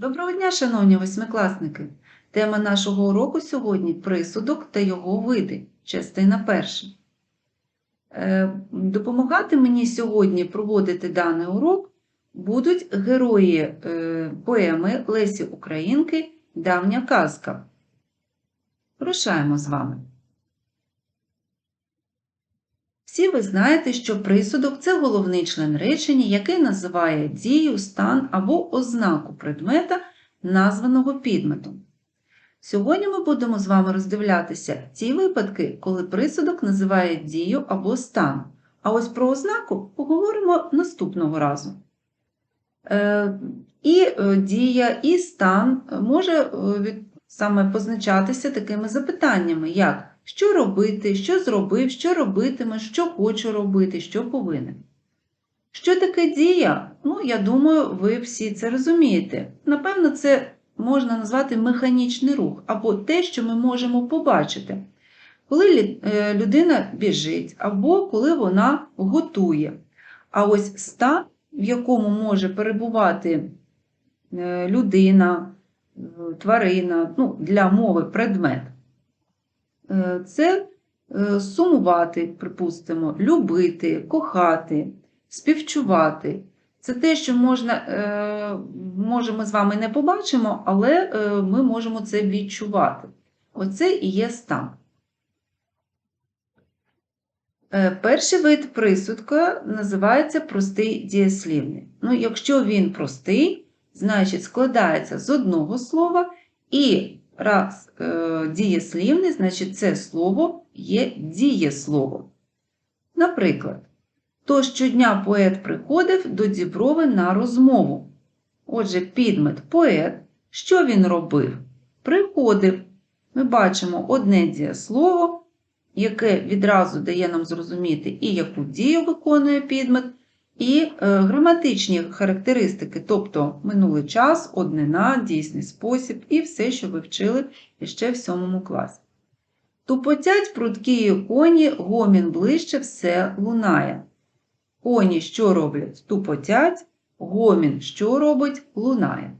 Доброго дня, шановні восьмикласники! Тема нашого уроку сьогодні присудок та його види, частина перша. Е, Допомагати мені сьогодні проводити даний урок будуть герої е, поеми Лесі Українки Давня казка. Рушаємо з вами. Всі ви знаєте, що присудок це головний член речення, який називає дію, стан або ознаку предмета, названого підметом. Сьогодні ми будемо з вами роздивлятися ті випадки, коли присудок називає дію або стан. А ось про ознаку поговоримо наступного разу. Е, І е, дія, і стан може е, саме позначатися такими запитаннями, як що робити, що зробив, що робитиме, що хочу робити, що повинен. Що таке дія? Ну, я думаю, ви всі це розумієте. Напевно, це можна назвати механічний рух або те, що ми можемо побачити. Коли е, людина біжить, або коли вона готує. А ось стан, в якому може перебувати е, людина, е, тварина, ну, для мови предмет, це е, сумувати, припустимо, любити, кохати, співчувати. Це те, що можна, е, може, ми з вами не побачимо, але е, ми можемо це відчувати. Оце і є стан. Е, Перший вид присудка називається простий дієслівний. Ну, якщо він простий, значить складається з одного слова і раз е, дієслівний, значить це слово є дієсловом. Наприклад, то щодня поет приходив до Діброви на розмову. Отже, підмет поет, що він робив? Приходив. Ми бачимо одне дієслово, яке відразу дає нам зрозуміти, і яку дію виконує підмет, і е, граматичні характеристики, тобто минулий час, однина, дійсний спосіб і все, що ви вчили ще в сьомому класі. Тупотять прудкі коні, гомін ближче все лунає. Коні що роблять? Тупотять, гомін що робить? Лунає.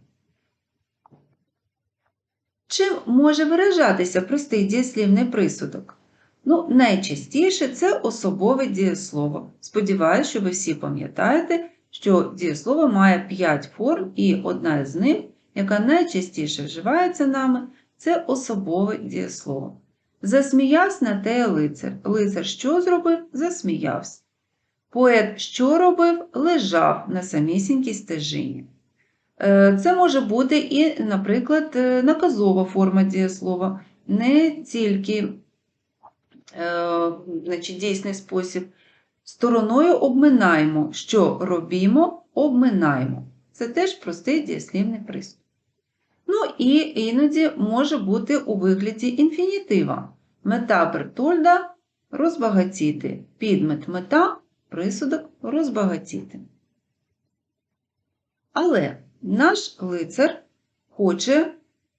Чим може виражатися простий дієслівний присудок? Ну, найчастіше це особове дієслово. Сподіваюсь, що ви всі пам'ятаєте, що дієслово має 5 форм, і одна з них, яка найчастіше вживається нами, це особове дієслово. Засміявся на те лицар. Лицар що зробив? Засміявся. Поет що робив? Лежав на самісінькій стежині. Е, Це може бути і, наприклад, е, наказова форма дієслова, не тільки значить, дійсний спосіб. Стороною обминаємо, що робімо, обминаємо. Це теж простий дієслівний приступ. Ну і іноді може бути у вигляді інфінітива. Мета Бертольда розбагатіти. Підмет мета, присудок розбагатіти. Але наш лицар хоче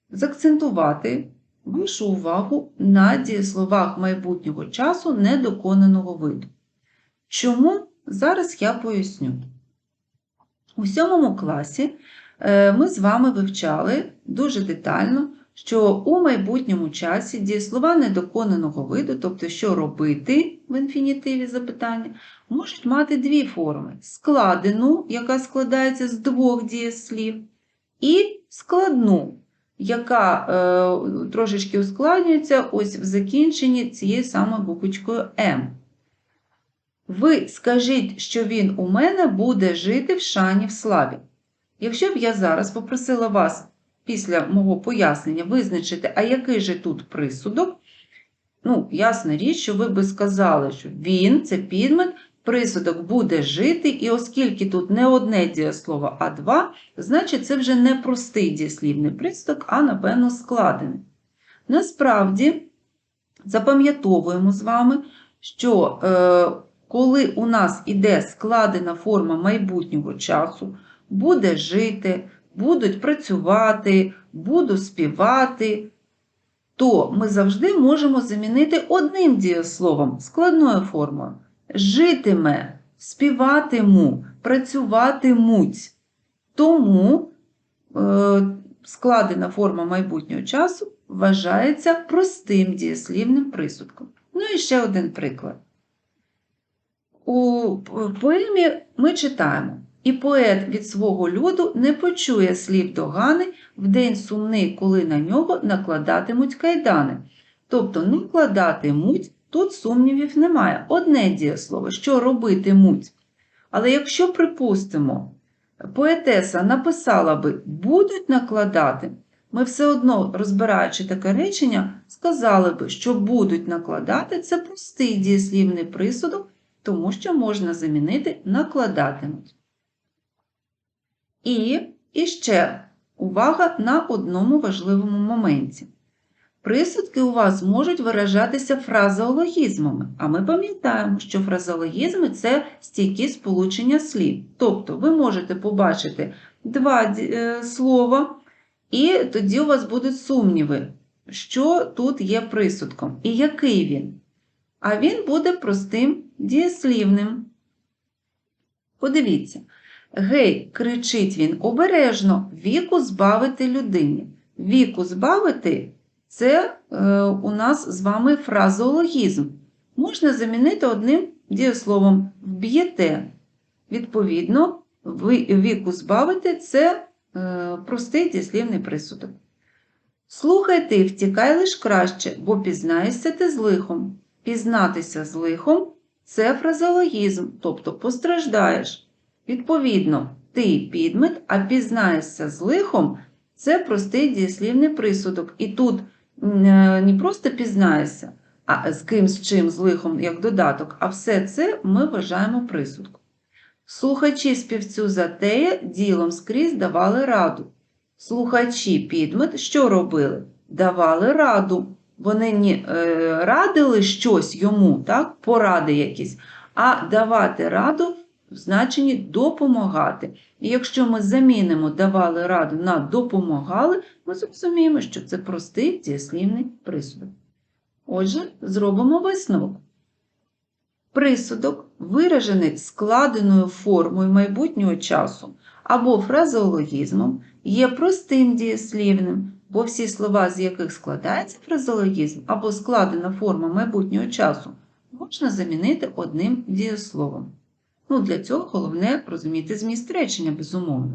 закцентувати вашу увагу на дієсловах майбутнього часу недоконаного виду. Чому? Зараз я поясню. У сьомому класі е, ми з вами вивчали дуже детально, що у майбутньому часі дієслова недоконаного виду, тобто що робити в інфінітиві запитання, можуть мати дві форми: складену, яка складається з двох дієслів, і складну, яка е, трошечки ускладнюється ось в закінченні цією самою буквочкою М. Ви скажіть, що він у мене буде жити в шані в славі. Якщо б я зараз попросила вас після мого пояснення визначити, а який же тут присудок, ну, ясна річ, що ви би сказали, що він це підмет, присудок буде жити, і оскільки тут не одне дієслово, а два, значить це вже не простий дієслівний присудок, а напевно складений. Насправді, запам'ятовуємо з вами, що е, коли у нас іде складена форма майбутнього часу, буде жити, будуть працювати, буду співати, то ми завжди можемо замінити одним дієсловом складною формою. Житиме, співатиму, працюватимуть. Тому е, складена форма майбутнього часу вважається простим дієслівним присудком. Ну і ще один приклад. У поемі ми читаємо: І поет від свого люду не почує слів догани в день сумний, коли на нього накладатимуть кайдани. Тобто накладатимуть, тут сумнівів немає. Одне дієслово, що робитимуть. Але якщо, припустимо, поетеса написала би будуть накладати, ми все одно, розбираючи таке речення, сказали би, що будуть накладати це простий дієслівний присудок, тому що можна замінити накладатимуть. І, і ще увага на одному важливому моменті. Присудки у вас можуть виражатися фразеологізмами, а ми пам'ятаємо, що фразеологізми це стійкі сполучення слів. Тобто ви можете побачити два е, слова, і тоді у вас будуть сумніви, що тут є присудком і який він. А він буде простим дієслівним. Подивіться. Гей, кричить він обережно, віку збавити людині. Віку збавити це е, у нас з вами фразеологізм. Можна замінити одним дієсловом вб'єте. Відповідно, віку збавити це е, простий дієслівний присудок. Слухай ти, втікай лиш краще, бо пізнаєшся ти з лихом. Пізнатися з лихом це фразеологізм, тобто постраждаєш. Відповідно, ти підмет, а пізнаєшся з лихом це простий дієслівний присудок. І тут не просто пізнаєшся, а з ким, з чим, з лихом, як додаток, а все це ми вважаємо присудком. Слухачі співцю Затея ділом скрізь давали раду. Слухачі підмет що робили? Давали раду. Вони не е, радили щось йому, так, поради якісь, а давати раду в значенні допомагати. І якщо ми замінимо давали раду на допомагали, ми зрозуміємо, що це простий дієслівний присудок. Отже, зробимо висновок. Присудок, виражений складеною формою майбутнього часу або фразеологізмом, є простим дієслівним, бо всі слова, з яких складається фразеологізм або складена форма майбутнього часу, можна замінити одним дієсловом. Ну, Для цього головне розуміти зміст речення, безумовно.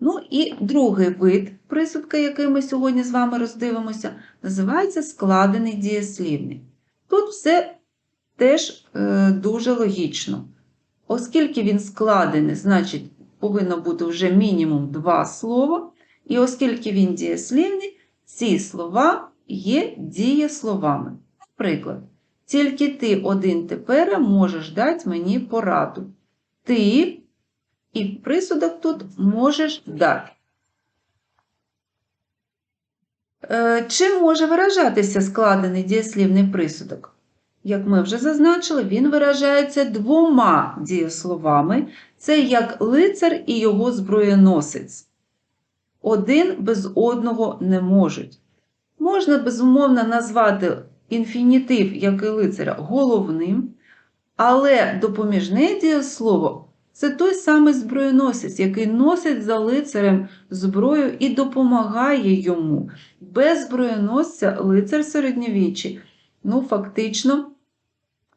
Ну і другий вид присудка, який ми сьогодні з вами роздивимося, називається складений дієслівний. Тут все теж е, дуже логічно. Оскільки він складений, значить, повинно бути вже мінімум два слова. І оскільки він дієслівний, ці слова є дієсловами. Наприклад, тільки ти один тепер можеш дати мені пораду. Ти і присудок тут можеш дати. Е, чим може виражатися складений дієслівний присудок? Як ми вже зазначили, він виражається двома дієсловами. Це як лицар і його зброєносець. Один без одного не можуть. Можна, безумовно, назвати інфінітив, як і лицаря, головним, але допоміжне дієслово це той самий зброєносець, який носить за лицарем зброю і допомагає йому. Без зброєносця лицар середньовіччі, ну, фактично,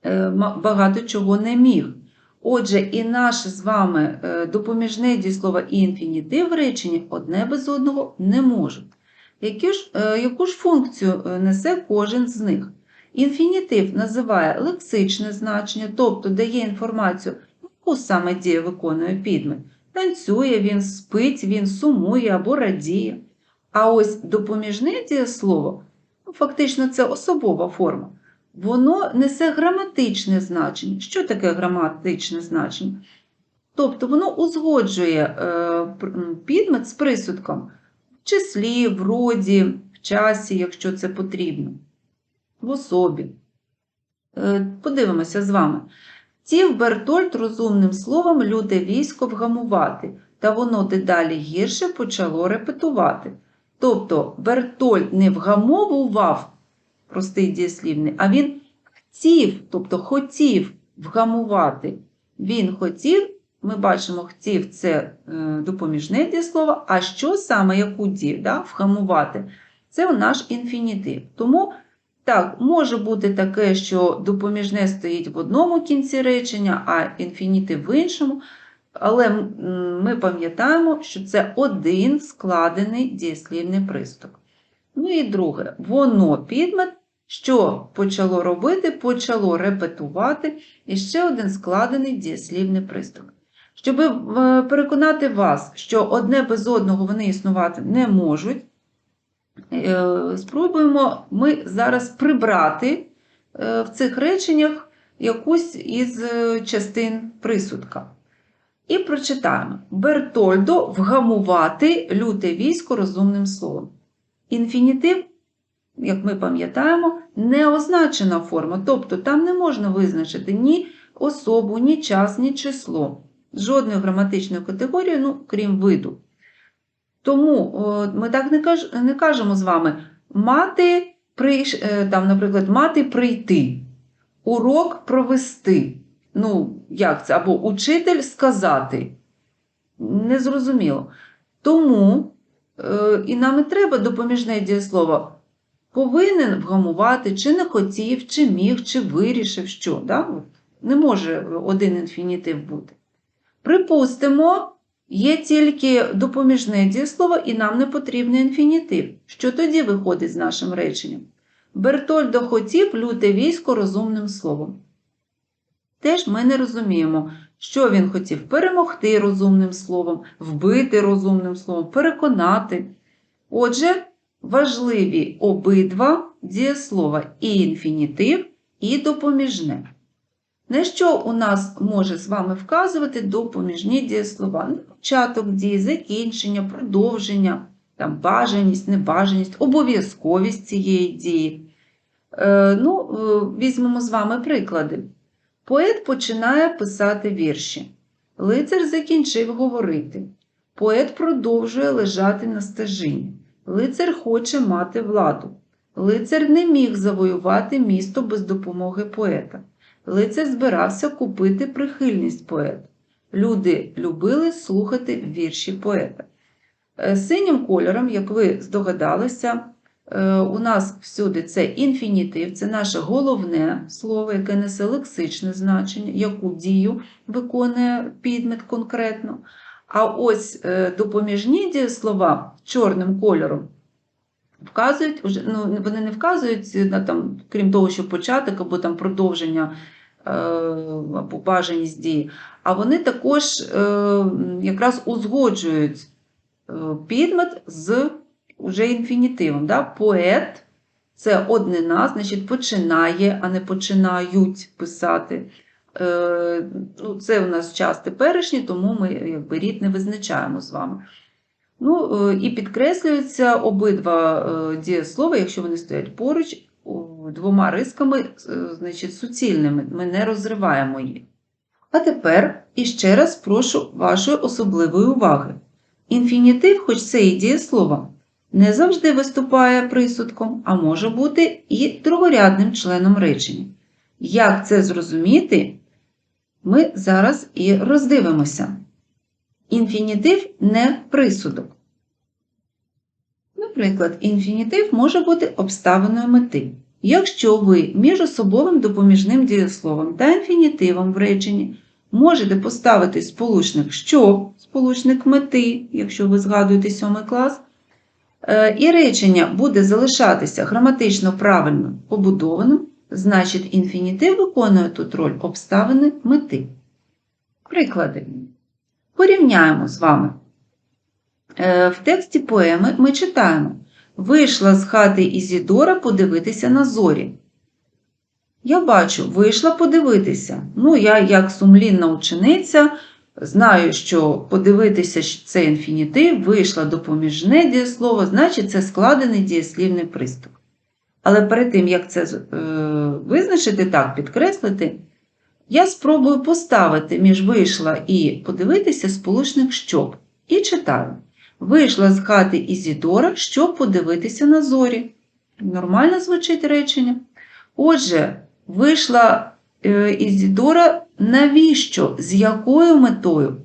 е, багато чого не міг. Отже, і наше з вами е, допоміжне дієслово і інфінітив в реченні одне без одного не можуть. Які ж, е, Яку ж функцію е, несе кожен з них? Інфінітив називає лексичне значення, тобто дає інформацію, яку саме дію виконує підмет. Танцює він, спить, він сумує або радіє. А ось допоміжне дієслово, ну, фактично, це особова форма, воно несе граматичне значення. Що таке граматичне значення? Тобто воно узгоджує е, підмет з присудком числі, в роді, в часі, якщо це потрібно, в особі. Е, подивимося з вами. Тів Бертольд розумним словом люде військо вгамувати, та воно дедалі гірше почало репетувати. Тобто Бертольд не вгамовував простий дієслівний, а він хотів, тобто хотів вгамувати. Він хотів Ми бачимо, хотів це е, допоміжне дієслово, а що саме, яку дію, да, вхамувати, це наш інфінітив. Тому так, може бути таке, що допоміжне стоїть в одному кінці речення, а інфінітив в іншому. Але ми пам'ятаємо, що це один складений дієслівний приступ. Ну і друге, воно підмет, що почало робити, почало репетувати і ще один складений дієслівний приступ. Щоб е, переконати вас, що одне без одного вони існувати не можуть, е, спробуємо ми зараз прибрати е, в цих реченнях якусь із частин присудка. І прочитаємо: Бертольдо вгамувати люте військо розумним словом. Інфінітив, як ми пам'ятаємо, не означена форма, тобто там не можна визначити ні особу, ні час, ні число. Жодної граматичної категорії, ну, крім виду. Тому ми так не, каж, не кажемо з вами мати, прийш, е, там, наприклад, мати прийти, урок провести. Ну, як це? Або учитель сказати. Незрозуміло. Тому е, і нам і треба допоміжне дієслово. Повинен вгамувати, чи не хотів, чи міг, чи вирішив, що. Да? Не може один інфінітив бути. Припустимо, є тільки допоміжне дієслово, і нам не потрібний інфінітив. Що тоді виходить з нашим реченням? Бертольдо хотів люте військо розумним словом. Теж ми не розуміємо, що він хотів перемогти розумним словом, вбити розумним словом, переконати. Отже, важливі обидва дієслова і інфінітив, і допоміжне. На що у нас може з вами вказувати допоміжні дієслова? Ну, Початок дії, закінчення, продовження, там, бажаність, небажаність, обов'язковість цієї дії. Е, ну, е, Візьмемо з вами приклади. Поет починає писати вірші. Лицар закінчив говорити. Поет продовжує лежати на стежині. Лицар хоче мати владу. Лицар не міг завоювати місто без допомоги поета. Лицар збирався купити прихильність поета. Люди любили слухати вірші поета. Е, Синім кольором, як ви здогадалися, е, у нас всюди це інфінітив, це наше головне слово, яке несе лексичне значення, яку дію виконує підмет конкретно. А ось е, допоміжні дієслова чорним кольором вказують, ну, вони не вказують, на, там, крім того, що початок або там продовження або бажаність дії, а вони також е, якраз узгоджують е, підмет з уже інфінітивом. Да? Поет це однина, значить починає, а не починають писати. Е, ну, це у нас час теперішній, тому ми якби, рід не визначаємо з вами. Ну, е, і підкреслюються обидва е, дієслова, якщо вони стоять поруч, двома рисками, е, значить, суцільними. Ми не розриваємо їх. А тепер іще раз прошу вашої особливої уваги. Інфінітив, хоч це і дієслово, не завжди виступає присудком, а може бути і другорядним членом речення. Як це зрозуміти, ми зараз і роздивимося. Інфінітив не присудок. Наприклад, інфінітив може бути обставиною мети. Якщо ви між особовим допоміжним дієсловом та інфінітивом в реченні можете поставити сполучник що, сполучник мети, якщо ви згадуєте 7 клас, е, і речення буде залишатися граматично правильно побудованим, значить інфінітив виконує тут роль обставини мети. Приклади. Порівняємо з вами. Е, В тексті поеми ми читаємо Вийшла з хати Ізідора подивитися на зорі. Я бачу, вийшла подивитися. Ну, я, як сумлінна учениця, знаю, що подивитися це інфінітив, вийшла допоміжне дієслово, значить, це складений дієслівний приступ. Але перед тим, як це е, визначити, так, підкреслити, я спробую поставити між вийшла і подивитися сполучник щоб. І читаю. Вийшла з хати Ізідора, щоб подивитися на зорі. Нормально звучить речення. Отже, вийшла е, Ізідора, навіщо, з якою метою?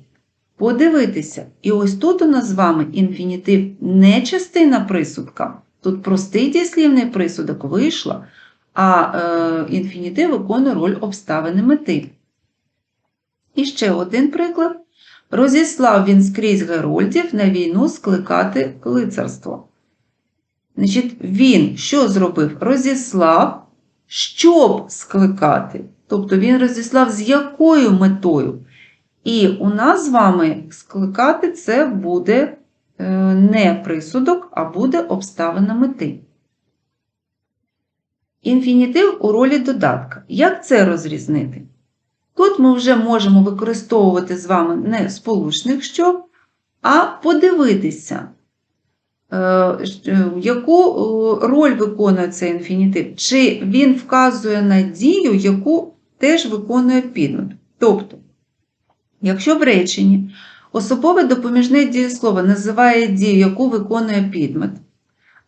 Подивитися. І ось тут у нас з вами інфінітив не частина присудка. Тут простий дієслівний присудок вийшло, а е, інфінітив виконує роль обставини мети. І ще один приклад. Розіслав він скрізь герольдів на війну скликати лицарство. Значить, він що зробив? Розіслав, щоб скликати. Тобто він розіслав з якою метою? І у нас з вами скликати це буде е, не присудок, а буде обставина мети. Інфінітив у ролі додатка. Як це розрізнити? Тут ми вже можемо використовувати з вами не сполучник що, а подивитися, е, яку е, роль виконує цей інфінітив. Чи він вказує на дію, яку теж виконує підмет. Тобто, якщо в реченні особове допоміжне дієслово називає дію, яку виконує підмет,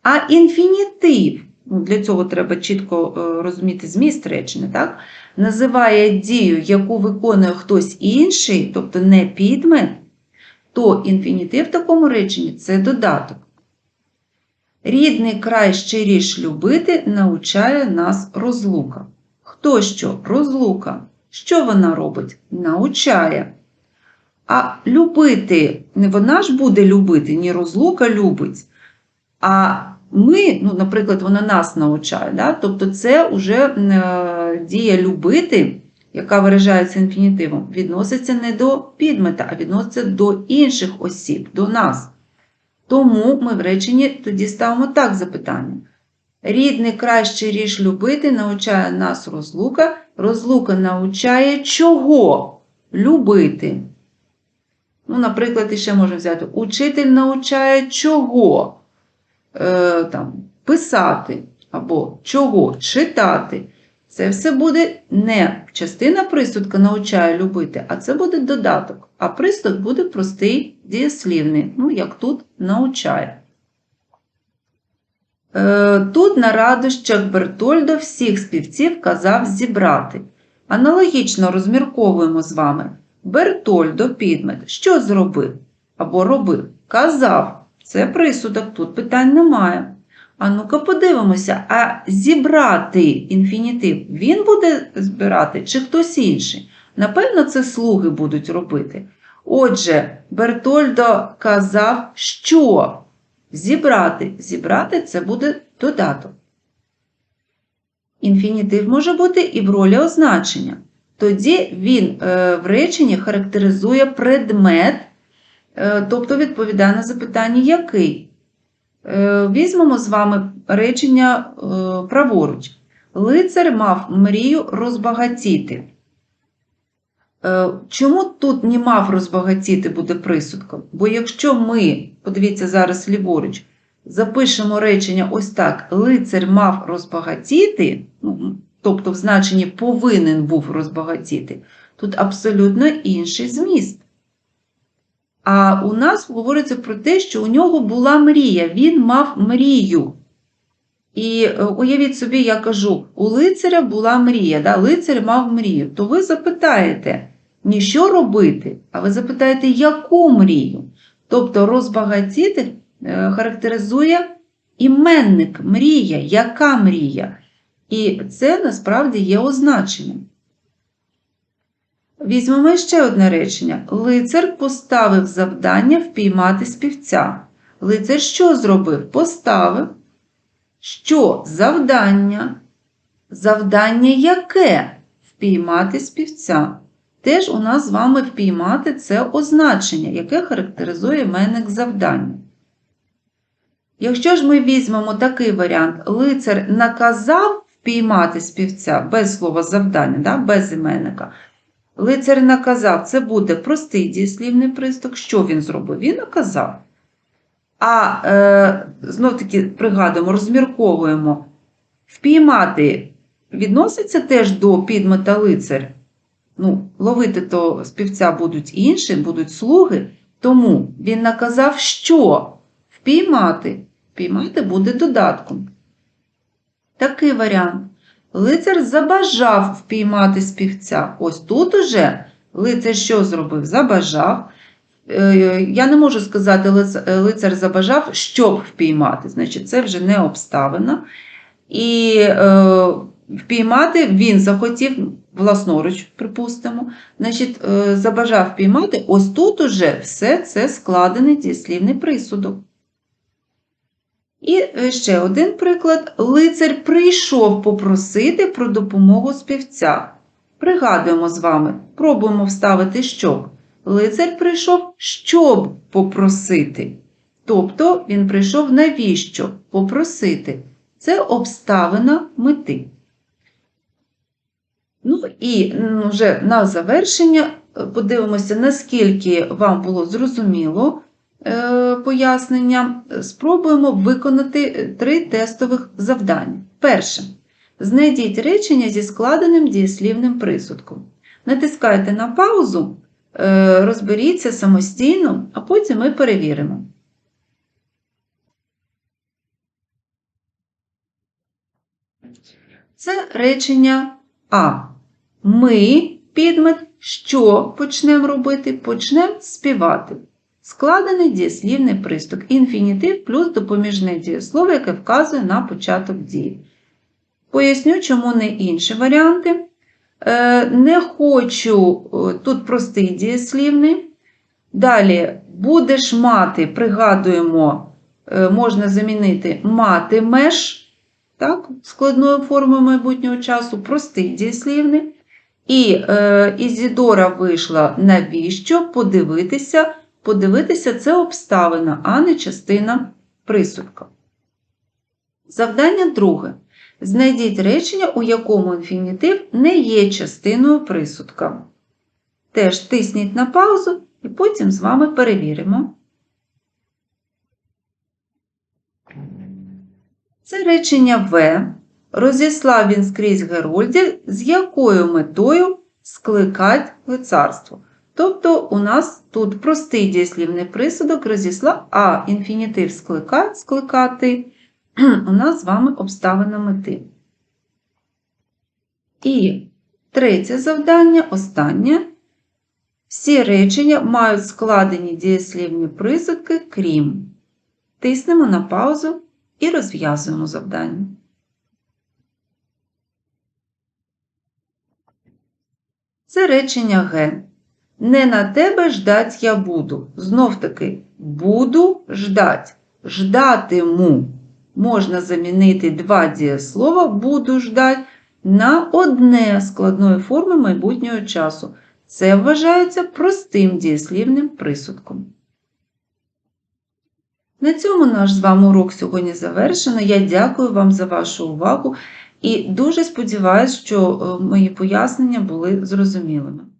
а інфінітив, для цього треба чітко е, розуміти зміст речення, так? називає дію, яку виконує хтось інший, тобто не підмет, то інфінітив в такому реченні це додаток. Рідний край щиріш любити навчає нас розлука. Хто що? Розлука. Що вона робить? Научає. А любити, не вона ж буде любити, ні розлука любить. А ми, ну, наприклад, вона нас навчає. Да? Тобто це вже е, дія любити, яка виражається інфінітивом, відноситься не до підмета, а відноситься до інших осіб, до нас. Тому ми в реченні тоді ставимо так запитання. Рідний краще ріж любити, навчає нас розлука. Розлука навчає чого любити. Ну, наприклад, іще можемо взяти. Учитель навчає чого е, там, писати або чого читати. Це все буде не частина присудка навчає любити, а це буде додаток. А присудок буде простий дієслівний, ну, як тут навчає. Е, Тут на радощах Бертольдо всіх співців казав зібрати. Аналогічно розмірковуємо з вами. Бертольдо підмет. Що зробив? Або робив? Казав. Це присудок, тут питань немає. А ну-ка подивимося, а зібрати інфінітив він буде збирати чи хтось інший? Напевно, це слуги будуть робити. Отже, Бертольдо казав, що зібрати. Зібрати це буде додаток. Інфінітив може бути і в ролі означення. Тоді він е, в реченні характеризує предмет, тобто відповідає на запитання який. Е, Візьмемо з вами речення е, праворуч. Лицар мав мрію розбагатіти. Е, Чому тут не мав розбагатіти буде присудком? Бо якщо ми, подивіться зараз ліворуч, запишемо речення ось так: лицар мав розбагатіти, ну, тобто в значенні повинен був розбагатіти, тут абсолютно інший зміст. А у нас говориться про те, що у нього була мрія, він мав мрію. І е, уявіть собі, я кажу, у лицаря була мрія, да? лицар мав мрію. То ви запитаєте, не що робити, а ви запитаєте, яку мрію. Тобто розбагатіти е, характеризує іменник, мрія, яка мрія. І це насправді є означенням. Візьмемо ще одне речення. Лицар поставив завдання впіймати співця. Лицар що зробив? Поставив. Що завдання? Завдання яке? Впіймати співця. Теж у нас з вами впіймати це означення, яке характеризує іменник завдання. Якщо ж ми візьмемо такий варіант, лицар наказав впіймати співця без слова завдання, да, без іменника, лицар наказав, це буде простий дієслівний приступ. Що він зробив? Він наказав. А е, знов таки пригадуємо, розмірковуємо, впіймати відноситься теж до підмета лицар. Ну, ловити то співця будуть інші, будуть слуги, тому він наказав, що впіймати. Впіймати буде додатком. Такий варіант. Лицар забажав впіймати співця. Ось тут уже лицар що зробив? Забажав. Е, Я не можу сказати, лицар забажав, щоб впіймати. Значить, це вже не обставина. І е, впіймати він захотів власноруч, припустимо. Значить, е, забажав впіймати. Ось тут уже все це складений дієслівний присудок. І е, ще один приклад. Лицар прийшов попросити про допомогу співця. Пригадуємо з вами, пробуємо вставити щоб. Лицар прийшов, щоб попросити. Тобто він прийшов навіщо? Попросити. Це обставина мети. Ну і вже на завершення е, подивимося, наскільки вам було зрозуміло пояснення. Спробуємо виконати е, три тестових завдання. Перше. Знайдіть речення зі складеним дієслівним присудком. Натискайте на паузу, е, розберіться самостійно, а потім ми перевіримо. Це речення А. Ми, підмет, що почнемо робити? Почнемо співати. Складений дієслівний приступ. Інфінітив плюс допоміжне дієслово, яке вказує на початок дії. Поясню, чому не інші варіанти. Е, Не хочу, е, тут простий дієслівний. Далі будеш мати, пригадуємо, е, можна замінити матимеш, так, складною формою майбутнього часу, простий дієслівний. І е, Ізідора вийшла навіщо подивитися. Подивитися це обставина, а не частина присудка. Завдання друге. Знайдіть речення, у якому інфінітив не є частиною присудка. Теж тисніть на паузу і потім з вами перевіримо. Це речення В. Розіслав він скрізь Герольдів, з якою метою скликать лицарство. Тобто у нас тут простий дієслівний присудок розіслав, а інфінітив скликать, скликати у нас з вами обставина мети. І третє завдання, останнє. Всі речення мають складені дієслівні присудки, крім. Тиснемо на паузу і розв'язуємо завдання. Це речення Г. Не на тебе ждать я буду. Знов таки, буду ждать. Ждатиму. Можна замінити два дієслова буду ждать на одне складної форми майбутнього часу. Це вважається простим дієслівним присудком. На цьому наш з вами урок сьогодні завершено. Я дякую вам за вашу увагу і дуже сподіваюся, що е, мої пояснення були зрозумілими.